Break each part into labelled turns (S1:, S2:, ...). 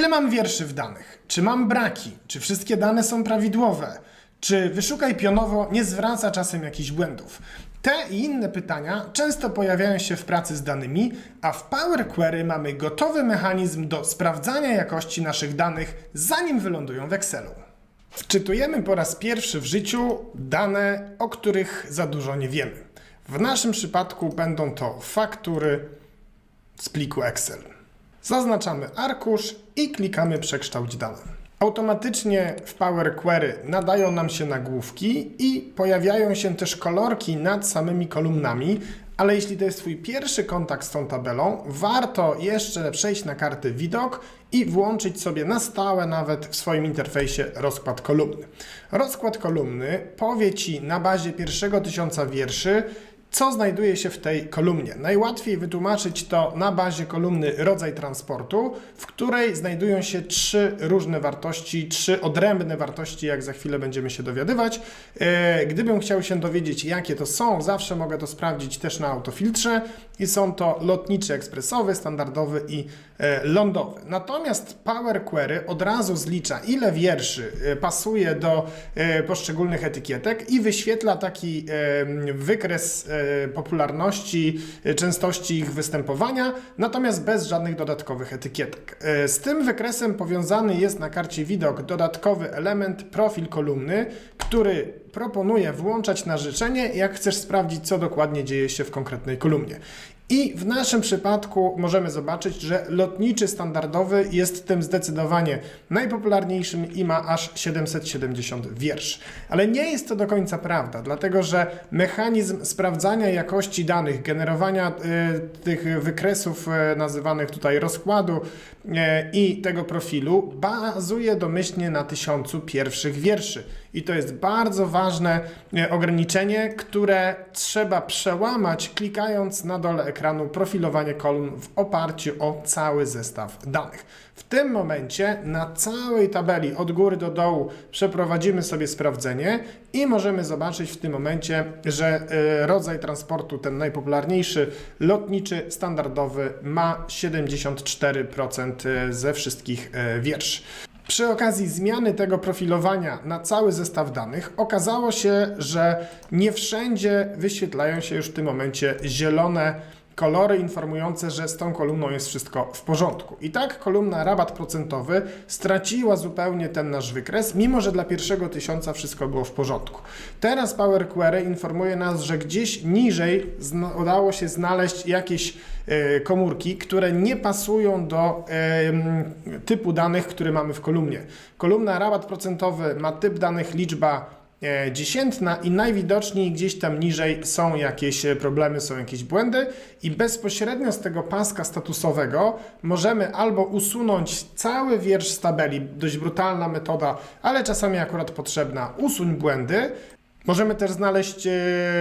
S1: Ile mam wierszy w danych? Czy mam braki? Czy wszystkie dane są prawidłowe? Czy wyszukaj pionowo nie zwraca czasem jakichś błędów? Te i inne pytania często pojawiają się w pracy z danymi, a w Power Query mamy gotowy mechanizm do sprawdzania jakości naszych danych, zanim wylądują w Excelu. Wczytujemy po raz pierwszy w życiu dane, o których za dużo nie wiemy. W naszym przypadku będą to faktury z pliku Excel. Zaznaczamy arkusz i klikamy przekształć dane. Automatycznie w Power Query nadają nam się nagłówki i pojawiają się też kolorki nad samymi kolumnami, ale jeśli to jest Twój pierwszy kontakt z tą tabelą, warto jeszcze przejść na kartę widok i włączyć sobie na stałe nawet w swoim interfejsie rozkład kolumny. Rozkład kolumny powie Ci na bazie pierwszego tysiąca wierszy, co znajduje się w tej kolumnie. Najłatwiej wytłumaczyć to na bazie kolumny rodzaj transportu, w której znajdują się trzy różne wartości, trzy odrębne wartości, jak za chwilę będziemy się dowiadywać. E, Gdybym chciał się dowiedzieć, jakie to są, zawsze mogę to sprawdzić też na autofiltrze i są to lotniczy ekspresowy, standardowy i e, lądowy. Natomiast Power Query od razu zlicza, ile wierszy e, pasuje do poszczególnych etykietek i wyświetla taki wykres popularności, e, częstości ich występowania, natomiast bez żadnych dodatkowych etykietek. E, Z tym wykresem powiązany jest na karcie widok dodatkowy element profil kolumny, który proponuje włączać na życzenie, jak chcesz sprawdzić, co dokładnie dzieje się w konkretnej kolumnie. I w naszym przypadku możemy zobaczyć, że lotniczy standardowy jest tym zdecydowanie najpopularniejszym i ma aż 770 wiersz. Ale nie jest to do końca prawda, dlatego że mechanizm sprawdzania jakości danych, generowania y, tych wykresów y, nazywanych tutaj rozkładu y, i tego profilu bazuje domyślnie na tysiącu pierwszych wierszy. I to jest bardzo ważne e, ograniczenie, które trzeba przełamać klikając na dole ekranu profilowanie kolumn w oparciu o cały zestaw danych. W tym momencie na całej tabeli od góry do dołu przeprowadzimy sobie sprawdzenie i możemy zobaczyć w tym momencie, że e, rodzaj transportu, ten najpopularniejszy, lotniczy, standardowy, ma 74% ze wszystkich e, wierszy. Przy okazji zmiany tego profilowania na cały zestaw danych okazało się, że nie wszędzie wyświetlają się już w tym momencie zielone kolory informujące, że z tą kolumną jest wszystko w porządku. I tak kolumna rabat procentowy straciła zupełnie ten nasz wykres, mimo że dla pierwszego tysiąca wszystko było w porządku. Teraz Power Query informuje nas, że gdzieś niżej udało się znaleźć jakieś e, komórki, które nie pasują do typu danych, który mamy w kolumnie. Kolumna rabat procentowy ma typ danych liczba dziesiętna i najwidoczniej gdzieś tam niżej są jakieś e, problemy, są jakieś błędy i bezpośrednio z tego paska statusowego możemy albo usunąć cały wiersz z tabeli, dość brutalna metoda, ale czasami akurat potrzebna, usuń błędy, Możemy też znaleźć e,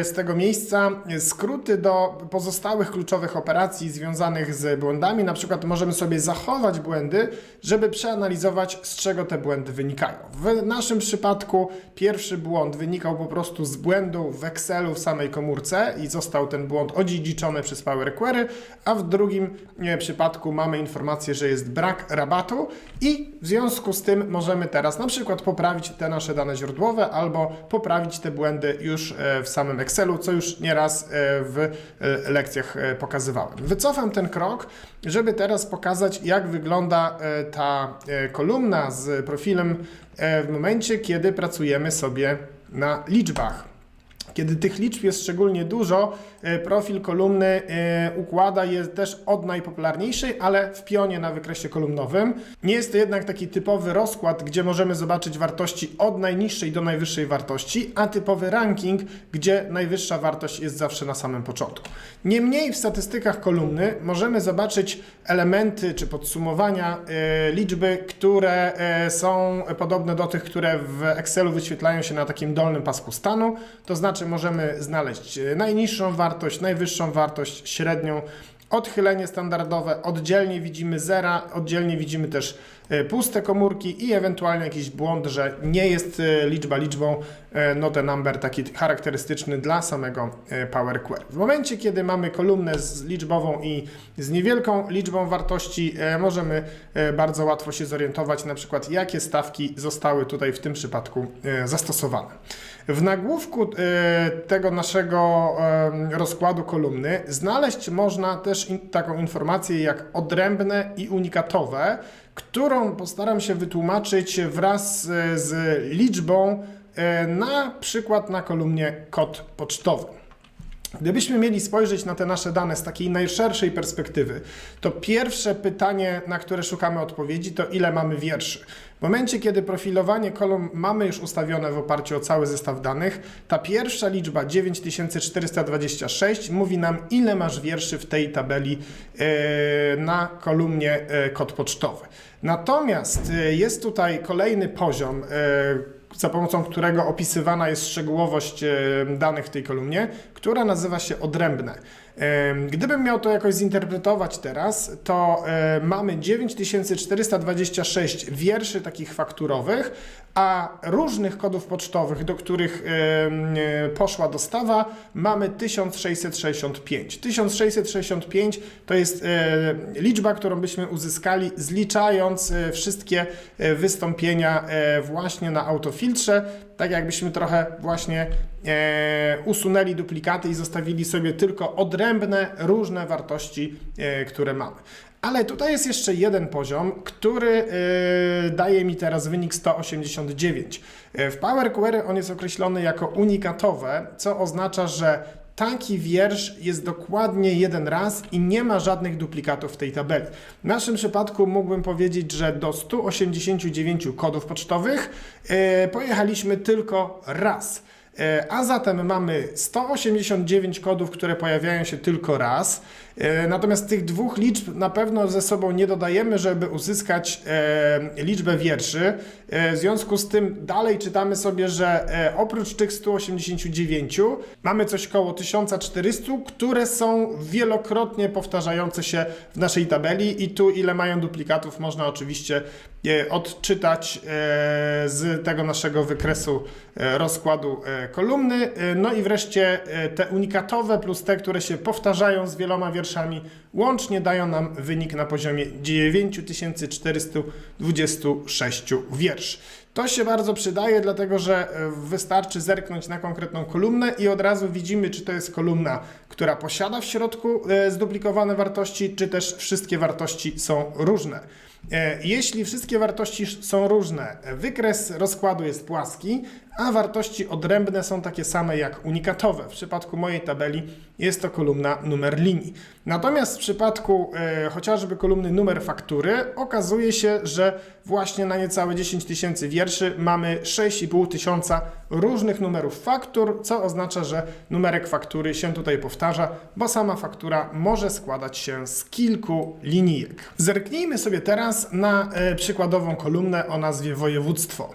S1: z tego miejsca skróty do pozostałych kluczowych operacji związanych z błędami. Na przykład możemy sobie zachować błędy, żeby przeanalizować, z czego te błędy wynikają. W naszym przypadku pierwszy błąd wynikał po prostu z błędu w Excelu w samej komórce i został ten błąd odziedziczony przez Power Query, a w drugim e, przypadku mamy informację, że jest brak rabatu i w związku z tym możemy teraz na przykład poprawić te nasze dane źródłowe albo poprawić te błędy już e, w samym Excelu, co już nieraz e, w e, lekcjach pokazywałem. Wycofam ten krok, żeby teraz pokazać, jak wygląda ta kolumna z profilem w momencie, kiedy pracujemy sobie na liczbach. Kiedy tych liczb jest szczególnie dużo, profil kolumny e, układa je też od najpopularniejszej, ale w pionie na wykresie kolumnowym. Nie jest to jednak taki typowy rozkład, gdzie możemy zobaczyć wartości od najniższej do najwyższej wartości, a typowy ranking, gdzie najwyższa wartość jest zawsze na samym początku. Niemniej w statystykach kolumny możemy zobaczyć elementy czy podsumowania e, liczby, które e, są podobne do tych, które w Excelu wyświetlają się na takim dolnym pasku stanu. To znaczy możemy znaleźć e, najniższą wartość, najwyższą wartość, średnią. Odchylenie standardowe, oddzielnie widzimy zera, oddzielnie widzimy też puste komórki i ewentualnie jakiś błąd, że nie jest e, liczba liczbą, e, not number taki charakterystyczny dla samego e, Power Query. W momencie, kiedy mamy kolumnę z liczbową i z niewielką liczbą wartości, e, możemy e, bardzo łatwo się zorientować na przykład jakie stawki zostały tutaj w tym przypadku e, zastosowane. W nagłówku e, tego naszego e, rozkładu kolumny znaleźć można też taką informację jak odrębne i unikatowe, którą postaram się wytłumaczyć wraz e, z liczbą e, na przykład na kolumnie kod pocztowy. Gdybyśmy mieli spojrzeć na te nasze dane z takiej najszerszej perspektywy, to pierwsze pytanie, na które szukamy odpowiedzi, to ile mamy wierszy. W momencie, kiedy profilowanie kolumn mamy już ustawione w oparciu o cały zestaw danych, ta pierwsza liczba 9426 mówi nam, ile masz wierszy w tej tabeli e, na kolumnie e, kod pocztowy. Natomiast e, jest tutaj kolejny poziom, za pomocą którego opisywana jest szczegółowość e, danych w tej kolumnie, która nazywa się odrębne. E, Gdybym miał to jakoś zinterpretować teraz, to e, mamy 9426 wierszy takich fakturowych, a różnych kodów pocztowych, do których e, poszła dostawa, mamy 1665. 1665 to jest e, liczba, którą byśmy uzyskali zliczając e, wszystkie e, wystąpienia e, właśnie na autofiltrze, tak jakbyśmy trochę właśnie e, usunęli duplikaty i zostawili sobie tylko odrębne, różne wartości, e, które mamy. Ale tutaj jest jeszcze jeden poziom, który e, daje mi teraz wynik 189. E, W Power Query on jest określony jako unikatowe, co oznacza, że taki wiersz jest dokładnie jeden raz i nie ma żadnych duplikatów w tej tabeli. W naszym przypadku mógłbym powiedzieć, że do 189 kodów pocztowych e, pojechaliśmy tylko raz. A zatem mamy 189 kodów, które pojawiają się tylko raz. E, Natomiast tych dwóch liczb na pewno ze sobą nie dodajemy, żeby uzyskać e, liczbę wierszy. E, W związku z tym dalej czytamy sobie, że oprócz tych 189 mamy coś koło 1400, które są wielokrotnie powtarzające się w naszej tabeli i tu ile mają duplikatów można oczywiście odczytać z tego naszego wykresu rozkładu kolumny. No i wreszcie te unikatowe plus te, które się powtarzają z wieloma wierszami, łącznie dają nam wynik na poziomie 9426 wierszy. To się bardzo przydaje, dlatego że e, wystarczy zerknąć na konkretną kolumnę i od razu widzimy, czy to jest kolumna, która posiada w środku e, zduplikowane wartości, czy też wszystkie wartości są różne. E, Jeśli wszystkie wartości są różne, wykres rozkładu jest płaski, a wartości odrębne są takie same jak unikatowe. W przypadku mojej tabeli jest to kolumna numer linii. Natomiast w przypadku e, chociażby kolumny numer faktury okazuje się, że właśnie na niecałe 10 tysięcy wierszy mamy 6,5 tysiąca różnych numerów faktur, co oznacza, że numerek faktury się tutaj powtarza, bo sama faktura może składać się z kilku linijek. Zerknijmy sobie teraz na e, przykładową kolumnę o nazwie województwo.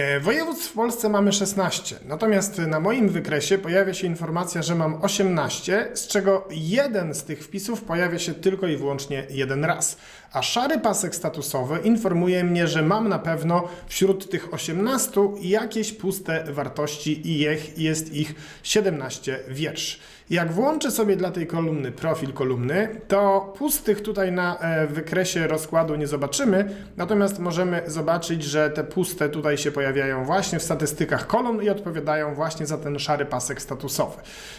S1: E, Województw w Polsce mamy 16, natomiast na moim wykresie pojawia się informacja, że mam 18, z czego jeden z tych wpisów pojawia się tylko i wyłącznie jeden raz. A szary pasek statusowy informuje mnie, że mam na pewno wśród tych 18 jakieś puste wartości i jest ich 17 wierszy. Jak włączę sobie dla tej kolumny profil kolumny, to pustych tutaj na e, wykresie rozkładu nie zobaczymy, natomiast możemy zobaczyć, że te puste tutaj się pojawiają właśnie w statystykach kolumn i odpowiadają właśnie za ten szary pasek statusowy.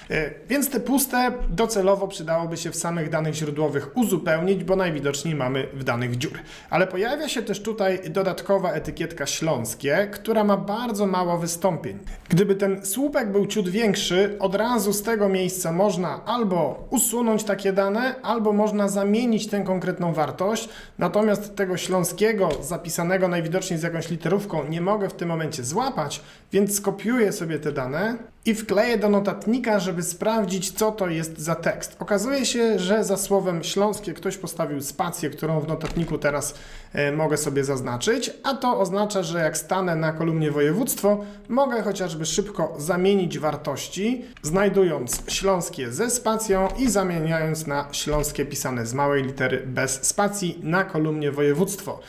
S1: E, Więc te puste docelowo przydałoby się w samych danych źródłowych uzupełnić, bo najwidoczniej mamy w danych dziury. Ale pojawia się też tutaj dodatkowa etykietka śląskie, która ma bardzo mało wystąpień. Gdyby ten słupek był ciut większy, od razu z tego miejsca można albo usunąć takie dane, albo można zamienić tę konkretną wartość. Natomiast tego śląskiego zapisanego najwidoczniej z jakąś literówką nie mogę w tym momencie złapać, więc skopiuję sobie te dane i wkleję do notatnika, żeby sprawdzić, co to jest za tekst. Okazuje się, że za słowem śląskie ktoś postawił spację, którą w notatniku teraz e, mogę sobie zaznaczyć, a to oznacza, że jak stanę na kolumnie województwo, mogę chociażby szybko zamienić wartości, znajdując śląskie ze spacją i zamieniając na śląskie pisane z małej litery bez spacji na kolumnie województwo.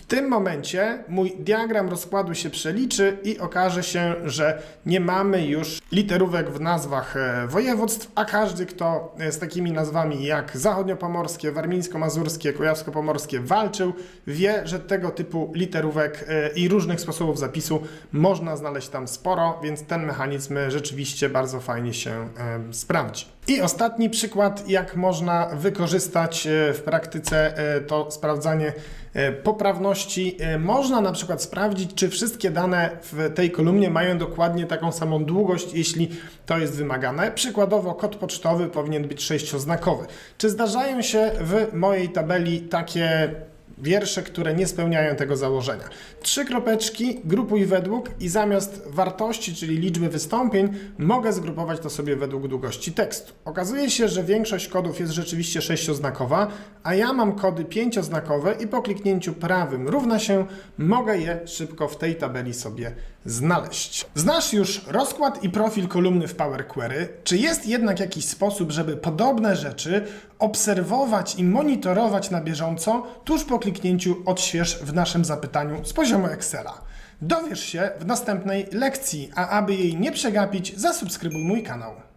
S1: W tym momencie mój diagram rozkładu się przeliczy i okaże się, że nie mamy już literówek w nazwach e, województw, a każdy, kto e, z takimi nazwami jak zachodniopomorskie, warmińsko-mazurskie, kujawsko-pomorskie walczył, wie, że tego typu literówek e, i różnych sposobów zapisu można znaleźć tam sporo, więc ten mechanizm rzeczywiście bardzo fajnie się sprawdzi. I ostatni przykład, jak można wykorzystać e, w praktyce e, to sprawdzanie e, poprawności. Można na przykład sprawdzić, czy wszystkie dane w tej kolumnie mają dokładnie taką samą długość, jeśli to jest wymagane. Przykładowo kod pocztowy powinien być sześcioznakowy. Czy zdarzają się w mojej tabeli takie wiersze, które nie spełniają tego założenia. Trzy kropeczki, grupuj według i zamiast wartości, czyli liczby wystąpień, mogę zgrupować to sobie według długości tekstu. Okazuje się, że większość kodów jest rzeczywiście sześcioznakowa, a ja mam kody pięcioznakowe i po kliknięciu prawym równa się, mogę je szybko w tej tabeli sobie znaleźć. Znasz już rozkład i profil kolumny w Power Query. Czy jest jednak jakiś sposób, żeby podobne rzeczy obserwować i monitorować na bieżąco tuż po kliknięciu odśwież w naszym zapytaniu z poziomu Excela? Dowiesz się w następnej lekcji, a aby jej nie przegapić, zasubskrybuj mój kanał.